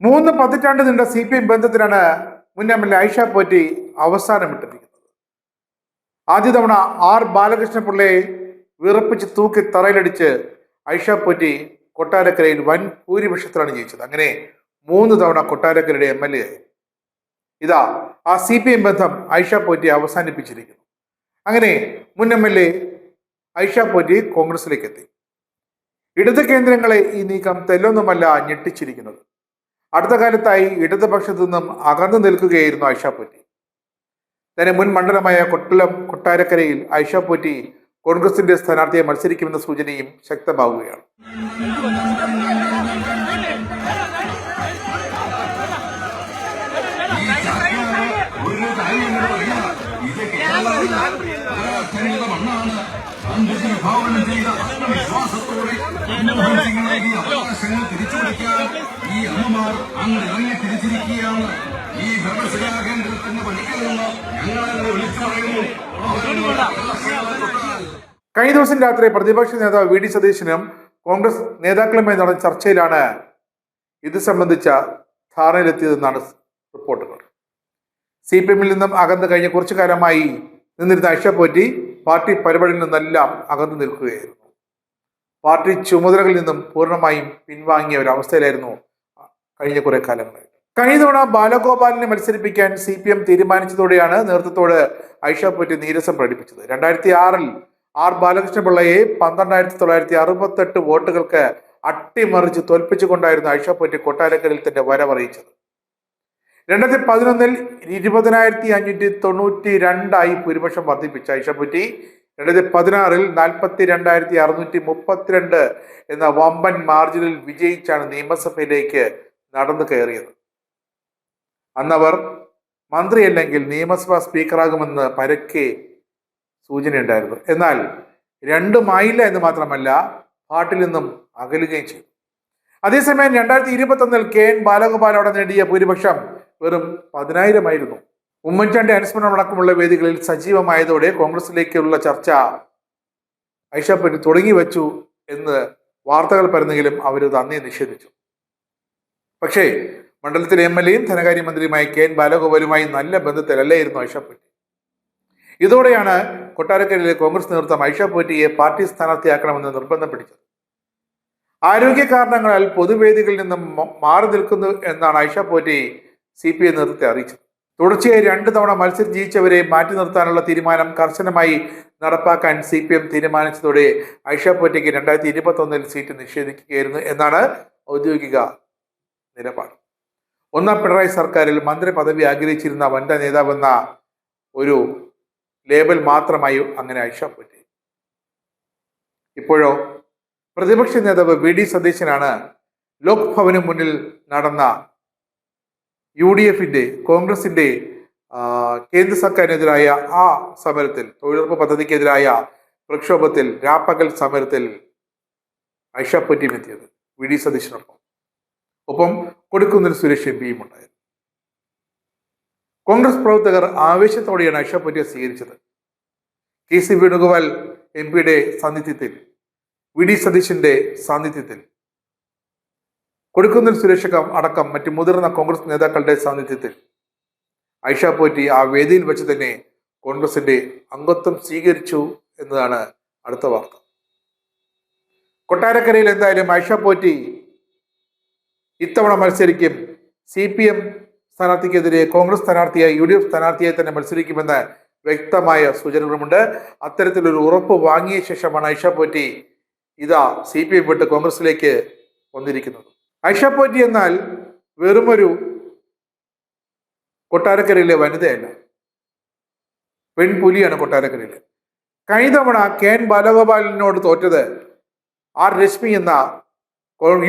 മൂന്ന് പതിറ്റാണ്ട് നീണ്ട സി പി എം ബന്ധത്തിലാണ് മുൻ M L A Aisha Potti അവസാനമിട്ടിരിക്കുന്നത് ആദ്യ തവണ ആർ ബാലകൃഷ്ണ പിള്ളയെ വിറപ്പിച്ച് തൂക്കി തറയിലടിച്ച് ഐഷ പോറ്റി കൊട്ടാരക്കരയിൽ വൻ ഭൂരിപക്ഷത്തിലാണ് ജയിച്ചത്. അങ്ങനെ മൂന്ന് തവണ കൊട്ടാരക്കരയുടെ എം എൽ എ ഇതാ ആ സി പി എം ബന്ധം ഐഷ പോറ്റി അവസാനിപ്പിച്ചിരിക്കുന്നു. അങ്ങനെ മുൻ M L A Aisha Potti കോൺഗ്രസിലേക്ക് എത്തി. ഇടത് കേന്ദ്രങ്ങളെ ഈ നീക്കം തെല്ലൊന്നുമല്ല ഞെട്ടിച്ചിരിക്കുന്നത്. അടുത്ത കാലത്തായി ഇടതുപക്ഷത്തു നിന്നും അകന്നു നിൽക്കുകയായിരുന്നു ഐഷ പോറ്റി. തന്നെ മുൻ മണ്ഡലമായ കൊട്ടലം കൊട്ടാരക്കരയിൽ ഐഷ പോറ്റി കോൺഗ്രസിന്റെ സ്ഥാനാർത്ഥിയെ മത്സരിക്കുമെന്ന സൂചനയും ശക്തമാവുകയാണ്. ഇത് കേരളത്തിൽ ജനങ്ങളുടെ ഭാവനം ചെയ്ത ആത്മവിശ്വാസത്തോടെ മൻമോഹൻ സിംഗ് അവകാശങ്ങൾ തിരിച്ചുപിടിക്കാൻ ഈ അമ്മമാർ അങ്ങ് ഇറങ്ങി തിരിച്ചിരിക്കുകയാണ്. ഈ ഭരണസിലാ കേന്ദ്രത്തിന്റെ പണിക്കിൽ നിന്ന് ഞങ്ങളെ വിളിച്ചു കഴിഞ്ഞ ദിവസം രാത്രി പ്രതിപക്ഷ നേതാവ് വി ഡി സതീശനും കോൺഗ്രസ് നേതാക്കളുമായി നടന്ന ചർച്ചയിലാണ് ഇത് സംബന്ധിച്ച ധാരണയിലെത്തിയതെന്നാണ് റിപ്പോർട്ടുകൾ. സി പി എമ്മിൽ നിന്നും അകന്നു കഴിഞ്ഞ കുറച്ചു കാലമായി നിന്നിരുന്ന ഐഷ പോറ്റി പാർട്ടി പരിപാടിയിൽ നിന്നെല്ലാം അകന്നു നിൽക്കുകയായിരുന്നു. പാർട്ടി ചുമതലകളിൽ നിന്നും പൂർണമായും പിൻവാങ്ങിയ ഒരു അവസ്ഥയിലായിരുന്നു കഴിഞ്ഞ കുറെ കാലങ്ങളായിട്ട് കഴിഞ്ഞ തവണ ബാലഗോപാലിനെ മത്സരിപ്പിക്കാൻ സി പി എം തീരുമാനിച്ചതോടെയാണ് നേതൃത്വത്തോട് ഐഷപ്പറ്റി പോറ്റി നീരസം പ്രകടിപ്പിച്ചത്. രണ്ടായിരത്തി ആറിൽ ആർ ബാലകൃഷ്ണപിള്ളയെ പന്ത്രണ്ടായിരത്തി തൊള്ളായിരത്തി അറുപത്തെട്ട് വോട്ടുകൾക്ക് അട്ടിമറിച്ച് തോൽപ്പിച്ചുകൊണ്ടായിരുന്നു ഐഷപ്പറ്റി പോറ്റി കൊട്ടാരക്കരയിൽ തന്റെ വരവറിയിച്ചത്. രണ്ടായിരത്തി പതിനൊന്നിൽ ഇരുപതിനായിരത്തി അഞ്ഞൂറ്റി തൊണ്ണൂറ്റി രണ്ടായി ഭൂരിപക്ഷം വർദ്ധിപ്പിച്ച ഇഷപ്പുറ്റി രണ്ടായിരത്തി പതിനാറിൽ നാൽപ്പത്തി രണ്ടായിരത്തി അറുന്നൂറ്റി മുപ്പത്തിരണ്ട് എന്ന വമ്പൻ മാർജിനിൽ വിജയിച്ചാണ് നിയമസഭയിലേക്ക് നടന്നു കയറിയത്. അന്നവർ മന്ത്രിയല്ലെങ്കിൽ നിയമസഭാ സ്പീക്കറാകുമെന്ന് പരക്കെ സൂചനയുണ്ടായിരുന്നു. എന്നാൽ രണ്ടുമായില്ല എന്ന് മാത്രമല്ല പാട്ടിൽ നിന്നും അകലുകയും ചെയ്തു. അതേസമയം രണ്ടായിരത്തി ഇരുപത്തി ഒന്നിൽ കെ എൻ ബാലഗോപാലോടെ നേടിയ ഭൂരിപക്ഷം വെറും പതിനായിരമായിരുന്നു. ഉമ്മൻചാണ്ടി അനുസ്മരണം അടക്കമുള്ള വേദികളിൽ സജീവമായതോടെ കോൺഗ്രസിലേക്കുള്ള ചർച്ച ഐഷപ്പറ്റി തുടങ്ങി വച്ചു എന്ന് വാർത്തകൾ പരന്നെങ്കിലും അവരത് തന്നെ നിഷേധിച്ചു. പക്ഷേ മണ്ഡലത്തിലെ എം എൽ എയും ധനകാര്യമന്ത്രിയുമായ കെ എൻ ബാലഗോപാലുമായി നല്ല ബന്ധത്തിലല്ലായിരുന്നു ഐഷപ്പറ്റി ഇതോടെയാണ് കൊട്ടാരക്കരയിലെ കോൺഗ്രസ് നേതൃത്വം ഐഷപ്പറ്റിയെ പാർട്ടി സ്ഥാനാർത്ഥിയാക്കണമെന്ന് നിർബന്ധം പിടിച്ചത്. ആരോഗ്യ കാരണങ്ങളാൽ പൊതുവേദികളിൽ നിന്നും മാറി നിൽക്കുന്നു എന്നാണ് Aisha Potti C P I നേതൃത്വത്തെ അറിയിച്ചു തുടർച്ചയായി രണ്ട് തവണ മത്സരം ജയിച്ചവരെ മാറ്റി നിർത്താനുള്ള തീരുമാനം കർശനമായി നടപ്പാക്കാൻ സി പി എം തീരുമാനിച്ചതോടെ ഐഷ പോറ്റിക്ക് രണ്ടായിരത്തി ഇരുപത്തി ഒന്നിൽ സീറ്റ് നിഷേധിക്കുകയായിരുന്നു എന്നാണ് ഔദ്യോഗിക നിലപാട്. ഒന്നാം പിണറായി സർക്കാരിൽ മന്ത്രി പദവി ആഗ്രഹിച്ചിരുന്ന വനിതാ നേതാവെന്ന ഒരു ലേബൽ മാത്രമായി അങ്ങനെ ഐഷ പോറ്റി. ഇപ്പോഴോ പ്രതിപക്ഷ നേതാവ് വി ഡി സതീശനാണ് ലോക് ഭവന് മുന്നിൽ നടന്ന യു ഡി എഫിന്റെ കോൺഗ്രസിന്റെ കേന്ദ്ര സർക്കാരിനെതിരായ ആ സമരത്തിൽ തൊഴിലുറപ്പ് പദ്ധതിക്കെതിരായ പ്രക്ഷോഭത്തിൽ രാപ്പകൽ സമരത്തിൽ ഐഷ പൊറ്റിയും എത്തിയത് വി ഡി സതീശനൊപ്പം. ഒപ്പം കൊടുക്കുന്നിൽ സുരേഷ് എം പിയും ഉണ്ടായിരുന്നു. കോൺഗ്രസ് പ്രവർത്തകർ ആവേശത്തോടെയാണ് ഐഷ പൊറ്റിയെ സ്വീകരിച്ചത്. കെ സി വേണുഗോപാൽ എം പിയുടെ സാന്നിധ്യത്തിൽ വി ഡി സതീശന്റെ സാന്നിധ്യത്തിൽ കൊടുക്കുന്നിൽ സുരേഷ് അടക്കം മറ്റ് മുതിർന്ന കോൺഗ്രസ് നേതാക്കളുടെ സാന്നിധ്യത്തിൽ. ഐഷ പോറ്റി ആ വേദിയിൽ വെച്ച് തന്നെ കോൺഗ്രസിന്റെ അംഗത്വം സ്വീകരിച്ചു എന്നതാണ് അടുത്ത വാർത്ത. കൊട്ടാരക്കരയിൽ എന്തായാലും ഐഷ പോറ്റി ഇത്തവണ മത്സരിക്കും. സി പി എം സ്ഥാനാർത്ഥിക്കെതിരെ കോൺഗ്രസ് സ്ഥാനാർത്ഥിയായി യു ഡി എഫ് സ്ഥാനാർത്ഥിയായി തന്നെ മത്സരിക്കുമെന്ന് വ്യക്തമായ സൂചനകളുമുണ്ട്. അത്തരത്തിലൊരു ഉറപ്പ് വാങ്ങിയ ശേഷമാണ് ഐഷ പോറ്റി ഇതാ സി പി എം വിട്ട് കോൺഗ്രസിലേക്ക് വന്നിരിക്കുന്നത്. ഐഷ പോറ്റി എന്നാൽ വെറുമൊരു കൊട്ടാരക്കരയിലെ വനിതയല്ല. പെൺപുലിയാണ് കൊട്ടാരക്കരയിൽ കഴിഞ്ഞ കെ എൻ ബാലഗോപാലിനോട് തോറ്റത് ആർ രശ്മി എന്ന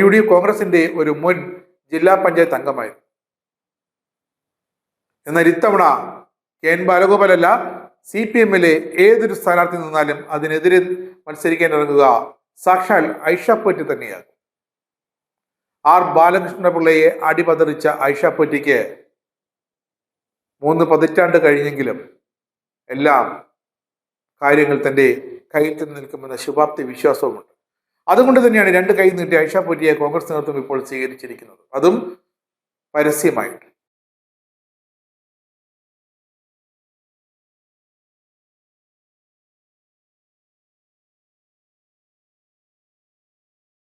യു ഡി കോൺഗ്രസിന്റെ ഒരു മുൻ ജില്ലാ പഞ്ചായത്ത് അംഗമായിരുന്നു. എന്നാൽ ഇത്തവണ കെ എൻ ബാലഗോപാലല്ല സി പി എമ്മിലെ ഏതൊരു സ്ഥാനാർത്ഥി നിന്നാലും അതിനെതിരെ മത്സരിക്കാൻ ഇറങ്ങുക സാക്ഷാൽ ഐഷ പൊറ്റി തന്നെയാകും. ആർ ബാലകൃഷ്ണപിള്ളയെ അടിപതറിച്ച ഐഷ പൊറ്റിക്ക് മൂന്ന് പതിറ്റാണ്ട് കഴിഞ്ഞെങ്കിലും എല്ലാം കാര്യങ്ങൾ തന്റെ കയ്യിൽ തന്നെ നിൽക്കുമെന്ന ശുഭാപ്തി വിശ്വാസവുമുണ്ട്. അതുകൊണ്ട് തന്നെയാണ് രണ്ട് കൈ നീട്ടി ഐഷ പൊറ്റിയെ കോൺഗ്രസ് നേതൃത്വം ഇപ്പോൾ സ്വീകരിച്ചിരിക്കുന്നത്. അതും പരസ്യമായിട്ട്.